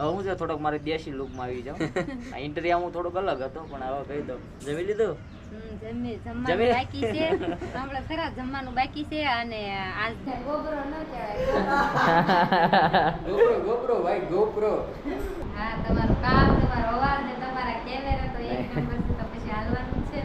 હવે હું છે થોડોક મારે દેશી લુકમાં આવી જાઉં. આ ઇન્ટરવ્યુ હું થોડોક અલગ હતો પણ હવે કહી દઉં. જમી લીધું? હમ, જમવાનું બાકી છે. હમણાં ખરા જમવાનું બાકી છે અને આજ ગોબરો ન કહેવાય. ભાઈ ગોપ્રો હા તમારું કામ તમારો અવાજ ને તમારા કેમેરા તો એક નંબર છે તો પછી હાલવાનું છે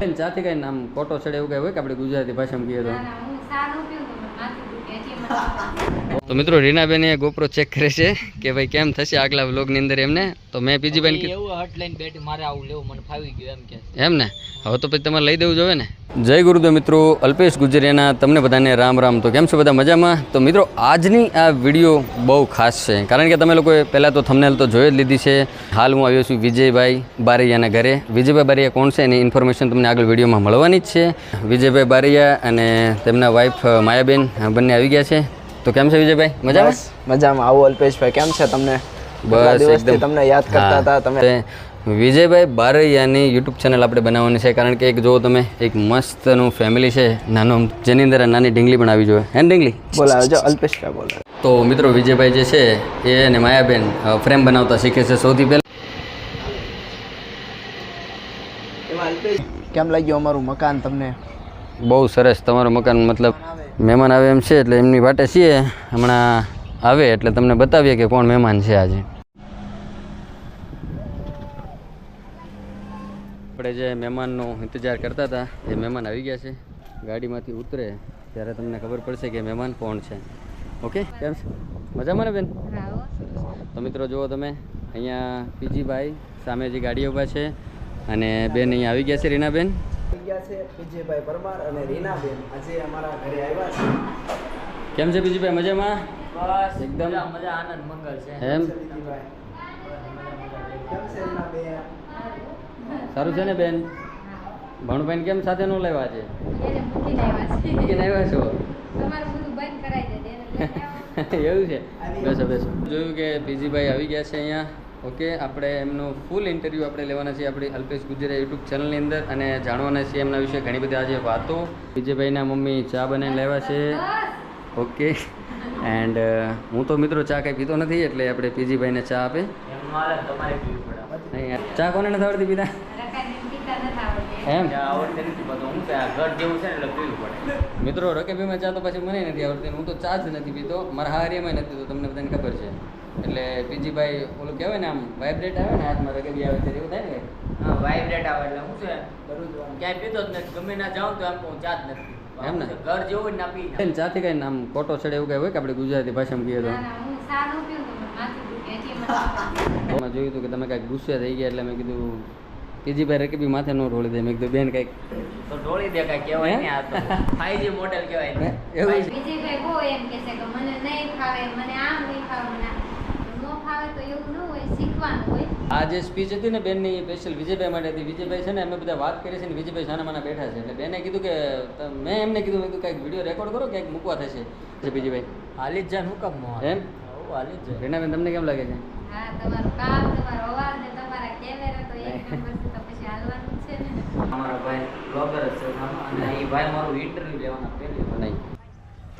ને. ચાથી કઈ નામ કોટો ચડે એવું કઈ હોય કે આપણે ગુજરાતી ભાષામાં કહીએ તો? ના ના હું સા પીવું માથું દુખે હજી મને તો મિત્રો રીનાબેન એ ગોપરો ચેક કરે છે કે ભાઈ કેમ થશે આગલા વ્લોગની અંદર એમને. તો મેં બીજી બેન હવે એવું હટ લઈને બેઠી મારે આવું લેવું મને ફાવી ગયું એમ કે. એમ ને હવે તો પછી તમારે લઈ દેવું જોઈએ ને. જય ગુરુદેવ મિત્રો અલ્પેશ ગુજરિયાના તમને બધાને રામ રામ. તો કેમ છો બધા મજામાં? તો મિત્રો આજની આ વીડિયો બહુ ખાસ છે. કારણ કે તમે લોકોએ પહેલાં તો થમનેલ તો જોઈ જ લીધી છે. હાલ હું આવ્યો છું વિજયભાઈ બારૈયાના ઘરે. વિજયભાઈ બારૈયા કોણ છે એની ઇન્ફોર્મેશન તમને આગળ વિડીયોમાં મળવાની જ છે. વિજયભાઈ બારૈયા અને તેમના વાઈફ માયાબેન બંને આવી ગયા છે. તો કેમ છે વિજયભાઈ? મજામાં? મજામાં. આવો અલ્પેશભાઈ કેમ છે તમને? બસ એકદમ. તમને યાદ કરતા હતા તમે? વિજયભાઈ બારૈયાની યુટ્યુબ ચેનલ આપણે બનાવવાની છે કારણ કે એક જો તમે એક મસ્તનું ફેમિલી છે નાનું જેની અંદર નાની ઢીંગલી પણ આવી જોઈએ. હે ઢીંગલી? બોલાવો જો અલ્પેશભાઈ બોલાવો તો મિત્રો વિજયભાઈ જે છે એ અને માયાબેન ફ્રેમ બનાવતા શીખે છે સૌથી પહેલાં. કેમ લાગ્યું અમારું મકાન તમને? બહુ સરસ. તમારું મકાન મતલબ મહેમાન આવે એમ છે એટલે એમની વાટે છીએ. હમણાં આવે એટલે તમને બતાવીએ કે કોણ મહેમાન છે આજે. આપણે જે મહેમાનનો ઇંતજાર કરતા હતા એ મહેમાન આવી ગયા છે. ગાડીમાંથી ઉતરે ત્યારે તમને ખબર પડશે કે મહેમાન કોણ છે. ઓકે? કેમ છે? મજામાં ને બેન? તો મિત્રો જુઓ તમે અહીંયા પીજીભાઈ સામે જે ગાડી ઊભા છે અને બેન અહીંયા આવી ગયા છે રીનાબેન. ગયા છે વિજયભાઈ પરમાર અને રીનાબેન. આજે અમારા ઘરે આવ્યા છે. કેમ છે બીજીભાઈ મજામાં? બસ એકદમ. મજા મજા આનંદ મંગલ છે. એમ? સારું છે ને બેન? ભણભાઈને કેમ સાથે ન લેવા છે આવ્યા છે. છો? તમારું બધું બંધ કરાવી દે એને લઈને આવો. એવું છે? બેસો બેસો. જોયું કે પીજીભાઈ આવી ગયા છે અહીંયા? ઓકે, આપણે એમનું ફૂલ ઇન્ટરવ્યૂ આપણે લેવાના છીએ આપણી અલ્પેશ ગુજરાત યુટ્યુબ ચેનલની અંદર અને જાણવાના છીએ એમના વિશે ઘણી બધી આજે વાતો. વિજયભાઈના મમ્મી ચા બનાવીને લેવા છે. ઓકે એન્ડ હું તો મિત્રો ચા કંઈ પીતો નથી એટલે આપણે પીજીભાઈને ચા આપે ચા કોને નથી આવડતી પીતા? પિતા એમ? મિત્રો, રકેબીમાં ચા તો પછી મને નથી આવડતી હું તો ચા જ નથી પીતો. મારા હારીમાં નથી તો તમને બધાને ખબર છે. એટલે પીજીભાઈ ઓલું કહેવાય ને આમ વાઇબ્રેટ આવે ને હાથમાં રકેબી આવે ત્યારે એવું થાય ને હા વાઇબ્રેટ આવે એટલે હું છે ક્યાંય પીતો જ નથી ગમે ના જાઉં તો એમ હું ચા જ નથી. એમ ને? ઘર જેવું જ ના પી ચાથી કઈ આમ કોટો ચડે એવું કઈ હોય કે આપણે ગુજરાતી ભાષામાં કહીએ તો? ના ના હું સા નું પીવું તો મને માથું દુખે હજી મને મેં જોયું હતું કે તમે કાંઈક ગુસ્સે થઈ ગયા એટલે મેં કીધું પીજીભાઈ રકેબી માથે ન ઢોળી દે. મેં કીધું બેન કાંઈક તો ઢોળી દે કાંઈ કહેવાય ને આ તો. ફાઈવજી મોડેલ કહેવાય. એવું? છે વિજયભાઈ બહુ એમ કે છે કે મને નહીં ફાવે મને આમ નહીં ફાવે મને આમ. તો એવું ન હોય શીખવાનું હોય. આ જે સ્પીચ હતી ને બેનની સ્પેશિયલ વિજયભાઈ માટે હતી. વિજયભાઈ છે ને અમે બધા વાત કરી છે ને વિજયભાઈ સાના માના બેઠા છે. એટલે બેને કીધું કે મેં એમને કીધું મેં કીધું કાંઈક વીડિયો રેકોર્ડ કરો કંઈક મૂકવા થશે. છે વિજયભાઈ હાલી જ જાય હું કામ એમ? હાલી જ. જાય રીનાબેન તમને કેમ લાગે છે? હા તમારું કામ તમારો અવાજ ને તમારા કેમેરા તો એક નંબર છે તો પછી હાલવાનું છે ને. અમારો ભાઈ બ્લોગર જ છે અને એ ભાઈ મારું ઇન્ટરવ્યુ લેવાના પહેલી નહીં.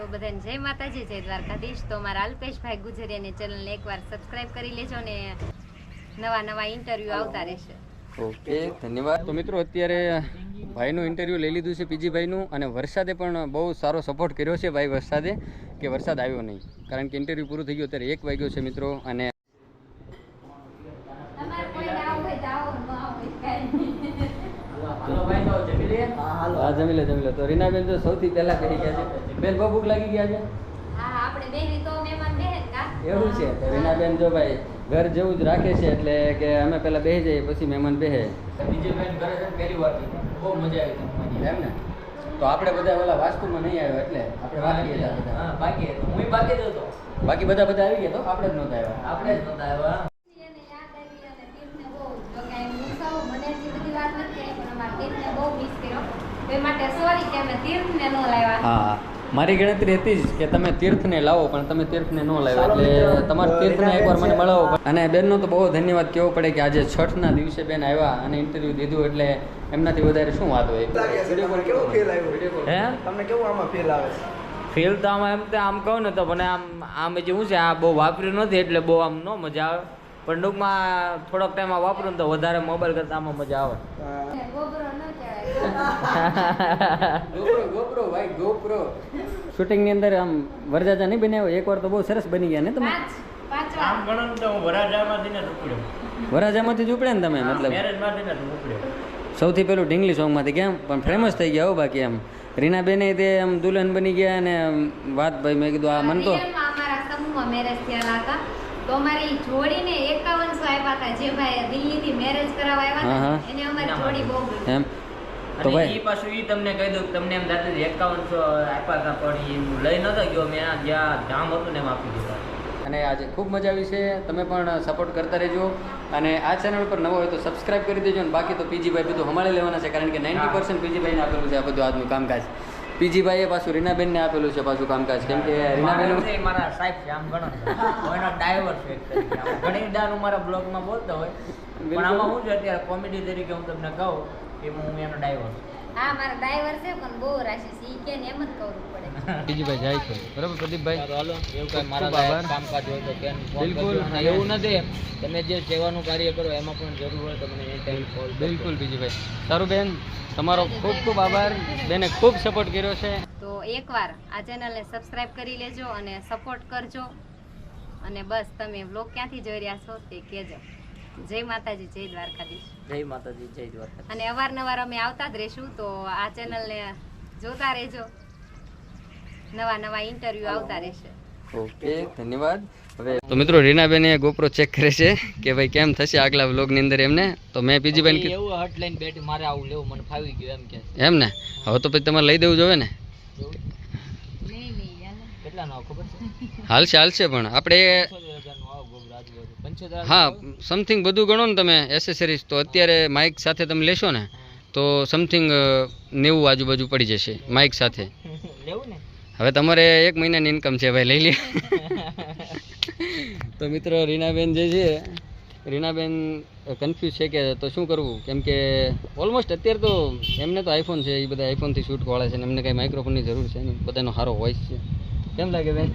તો બધાને જય માતાજી, જય દ્વારકાધીશ. તો મારા અલ્પેશભાઈ ગુજરિયાની ચેનલને એકવાર સબસ્ક્રાઇબ કરી લેજો ને નવા નવા ઇન્ટરવ્યૂ આવતા રહેશે. ઓકે, ધન્યવાદ. તો મિત્રો, અત્યારે ભાઈનું ઇન્ટરવ્યૂ લઈ લીધું છે પીજીભાઈનું અને વરસાદે પણ બહુ સારો સપોર્ટ કર્યો છે ભાઈ વરસાદે કે વરસાદ આવ્યો નહીં. કારણ કે ઇન્ટરવ્યૂ પૂરું થઈ ગયું અત્યારે એક વાગ્યો છે મિત્રો અને તમારે કોઈને આવું હોય તો આવો ન આવો એ કાંઈ નહીં. હાલો ભાઈ તો જમી લઈએ હા જમી લે જમી લે. તો રીનાબેન તો સૌથી પહેલા કહી ગયા છે બેન બહુ ભૂખ લાગી ગયા છે હા આપણે બેહી તો મહેમાન બેહે જ કા? એવું છે? તો રીનાબેન જો ભાઈ ઘર જેવું જ રાખે છે એટલે કે અમે પહેલા બેસી જઈએ પછી મહેમાન બેસે બીજી બેન ઘરે છે ને પહેલી વાર બહુ મજા આવી. એમ ને? તો આપણે બધા ઓલા વાસ્તુમાં નહીં આવ્યા એટલે આપણે બાકી હતા બધા. બાકી હું બાકી જ હતો. બાકી બધા બધા આવી ગયા તો? આપણે જ નહોતા આવ્યા. આપણે જ નહોતા આવ્યા એને યાદ આવી અને તીર્થને બહુ જો કે એમ મુસાવો મને એટલી બધી વાત નથી કરી પણ અમારા તીર્થને બહુ મિસ કર્યો તો એ માટે સોરી કે અમે તીર્થને ન લાવ્યા? હા મારી ગણતરી હતી જ કે તમે તીર્થને લાવો પણ તમે તીર્થને ન લાવ્યા. એટલે તમારા તીર્થને એકવાર મને મળાવો. અને બેનનો તો બહુ ધન્યવાદ કહેવો પડે કે આજે છઠના દિવસે બેન આવ્યા અને ઇન્ટરવ્યૂ દીધું એટલે એમનાથી વધારે શું વાત હોય હે? તમને કેવું આમાં ફેલ આવે છે? ફીલ તો આમાં એમ તો આમ કહું ને તો મને આમ આમ જે શું છે આ બહુ વાપર્યું નથી એટલે બહુ આમ ન મજા આવે. પણ ટૂંકમાં થોડોક ટાઈમ વાપરું ને તો વધારે મોબાઈલ કરતાં આમાં મજા આવે ને ગોબરો ન કહેવાય ગોપ્રો ગોપ્રો ભાઈ ગોપ્રો. શૂટિંગની અંદર આમ વરજાજા નહીં બન્યા હોય એકવાર તો બહુ સરસ બની ગયા ને તમે? પાંચ પાંચ આમ ગણો તો હું વરાજામાંથી ને ને તમે મતલબ? મેરેજમાંથી ને સૌથી પહેલું ઢીંગલી સોંગમાંથી કેમ? પણ ફેમસ થઈ ગયા હો બાકી એમ રીનાબેને તે આમ દુલ્હન બની ગયા અને વાત ભાઈ મેં કીધું આ મન તો મેરેજ થયેલા હતા. તો અમારી જોડીને એકાવનસો આપ્યા હતા. જે ભાઈ દિલ્હીથી મેરેજ કરાવવા આવ્યા હા, એને અમારી જોડી બહુ એમ? તો ભાઈ. એ પાછું એ તમને કહી દઉં કે તમને એમ દાદા એકાવનસો આપ્યા હતા પણ એ લઈ નતો ગયો મેં જ્યાં ધામ હતું ને એમ આપી દીધા. અને આજે ખૂબ મજા આવી છે. તમે પણ સપોર્ટ કરતા રહેજો. અને આ ચેનલ પર નવો હોય તો સબસ્ક્રાઇબ કરી દેજો અને બાકી તો પીજીભાઈ બધું હમાળી લેવાના છે કારણ કે નાઇન્ટી પર્સન્ટ પીજીભાઈને આપેલું છે આ બધું આજનું કામકાજ. પીજીભાઈએ પાછું રીનાબેનને આપેલું છે પાછું કામકાજ. કેમ કે રીનાબેન મારા સાહેબ છે આમ ગણો એનો driver છું ઘણી દાન મારા બ્લોગમાં બોલતો હોય. પણ આમાં હું છે અત્યારે કોમેડી તરીકે હું તમને કહું કે હું એનો ડ્રાઈવર છું. હા મારા ડ્રાઈવર છે પણ બહુ રાશિ છે ઈ કે ને એમ જ કરવું પડે. પીજીભાઈ જાય છે. બરાબર પ્રદીપભાઈ? હાલો. એવું કાંઈ મારા ખૂબ આભાર. લાયક કામકાજ હોય તો કેમ બિલકુલ. એવું નથી તમે જે સેવાનું કાર્ય કરો એમાં પણ જરૂર હોય તો મને બિલકુલ બીજીભાઈ. સારું બેન તમારો ખૂબ ખૂબ આભાર. બેને ખૂબ સપોર્ટ કર્યો છે. તો એકવાર આ ચેનલને સબસ્ક્રાઇબ કરી લેજો અને સપોર્ટ કરજો. અને બસ તમે વ્લોગ ક્યાંથી જોઈ રહ્યા છો તે કહેજો. જય માતાજી જય દ્વારકાધીશ. જય માતાજી જય દ્વારકા અને અવારનવાર અમે આવતા જ રહીશું તો આ ચેનલને જોતા રહેજો. નવા નવા ઇન્ટરવ્યુ આવતા રહેશે. ઓકે ધન્યવાદ. હવે તો મિત્રો રીનાબેન એ ગોપરો ચેક કરે છે કે ભાઈ કેમ થશે આગલા વ્લોગની અંદર એમને? તો મેં પીજીબેન કીધું એવું હટ લઈને બેઠી મારે આવું લેવું મને ફાવી ગયું એમ કે. એમ ને? હવે તો પછી તમારે લઈ દેવું જોવે ને? એવું? નહીં નહીં યાર કેટલાનો ખબર છે? હાલશે હાલશે પણ. આપણે પંચોતેર હજારનો આવે ગોબર આજુબાજુ પંચોતેર હા સમથિંગ બધું ગણો ને તમે એસેસરીઝ તો અત્યારે માઇક સાથે તમે લેશો ને તો સમથિંગ નેવું આજુબાજુ પડી જશે માઇક સાથે. હવે તમારે એક મહિનાની ઇન્કમ છે ભાઈ લઈ લે. તો મિત્રો રીનાબેન જે છે રીનાબેન કન્ફ્યુઝ છે કે તો શું કરવું? કેમ કે ઓલમોસ્ટ અત્યારે તો એમને તો આઈફોન છે એ બધા આઈફોનથી શૂટ વાળા છે ને એમને કાંઈ માઇક્રોફોનની જરૂર છે નહીં. બધાનો સારો વોઇસ છે. કેમ લાગે બેન?